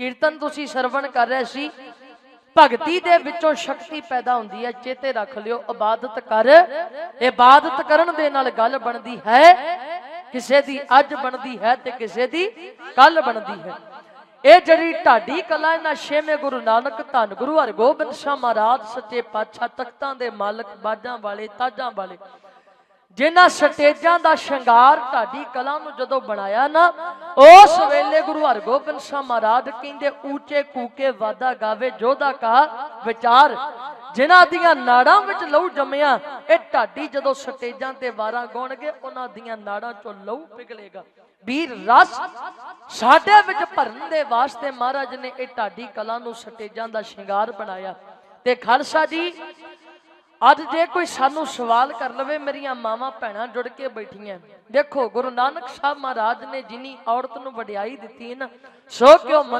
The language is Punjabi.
ਕੀਰਤਨ ਤੁਸੀਂ ਸਰਵਣ ਕਰ ਰਹੇ ਸੀ, ਭਗਤੀ ਦੇ ਵਿੱਚੋਂ ਸ਼ਕਤੀ ਪੈਦਾ ਹੁੰਦੀ ਹੈ, ਚੇਤੇ ਰੱਖ ਲਿਓ, ਇਬਾਦਤ ਕਰ। ਇਬਾਦਤ ਕਰਨ ਦੇ ਨਾਲ ਗੱਲ ਬਣਦੀ ਹੈ, ਕਿਸੇ ਦੀ ਅੱਜ ਬਣਦੀ ਹੈ ਤੇ ਕਿਸੇ ਦੀ ਕੱਲ ਬਣਦੀ ਹੈ। ਇਹ ਜਿਹੜੀ ਢਾਡੀ ਕਲਾ ਇਹਨਾਂ ਛੇਵੇਂ ਗੁਰੂ ਨਾਨਕ ਧੰਨ ਗੁਰੂ ਹਰਗੋਬਿੰਦ ਸਾਹਿਬ ਮਹਾਰਾਜ, ਸੱਚੇ ਪਾਤਸ਼ਾਹ, ਤਖਤਾਂ ਦੇ ਮਾਲਕ, ਬਾਜਾਂ ਵਾਲੇ, ਤਾਜਾਂ ਵਾਲੇ ਜਿਨ੍ਹਾਂ ਸਟੇਜਾਂ ਦਾ ਸ਼ਿੰਗਾਰ ਢਾਡੀ ਕਲਾ ਨੂੰ ਜਦੋਂ ਬਣਾਇਆ ਨਾ, ਉਸ ਵੇਲੇ ਗੁਰੂ ਹਰਗੋਬਿੰਦ ਸਾਹਿਬ ਮਹਾਰਾਜ ਕਹਿੰਦੇ, ਉੱਚੇ ਕੂਕੇ ਵਾਦਾ ਗਾਵੇ, ਜੋਧਾ ਕਾ ਵਿਚਾਰ। ਜਿਨ੍ਹਾਂ ਦੀਆਂ ਨਾੜਾਂ ਵਿੱਚ ਲਹੂ ਜੰਮਿਆ, ਇਹ ਢਾਡੀ ਜਦੋਂ ਸਟੇਜਾਂ ਤੇ ਵਾਰਾਂ ਗਾਉਣਗੇ, ਉਹਨਾਂ ਦੀਆਂ ਨਾੜਾਂ ਚੋਂ ਲਹੂ ਪਿਘਲੇਗਾ। ਵੀਰ, ਰਸ ਸਾਡੇ ਵਿੱਚ ਭਰਨ ਦੇ ਵਾਸਤੇ ਮਹਾਰਾਜ ਨੇ ਇਹ ਢਾਡੀ ਕਲਾ ਨੂੰ ਸਟੇਜਾਂ ਦਾ ਸ਼ਿੰਗਾਰ ਬਣਾਇਆ। ਤੇ ਖਾਲਸਾ ਜੀ ਅੱਜ ਜੇ ਕੋਈ ਸਾਨੂੰ ਸਵਾਲ ਕਰ ਲਵੇ, ਮੇਰੀਆਂ ਮਾਵਾਂ ਭੈਣਾਂ ਜੁੜ ਕੇ ਬੈਠੀਆਂ। ਦੇਖੋ, ਗੁਰੂ ਨਾਨਕ ਸਾਹਿਬ ਮਹਾਰਾਜ ਨੇ ਜਿਨੀ ਔਰਤ ਨੂੰ ਵਡਿਆਈ ਦਿੱਤੀ ਨਾ, ਸੋ ਕਿਉ ਮੰਦਰ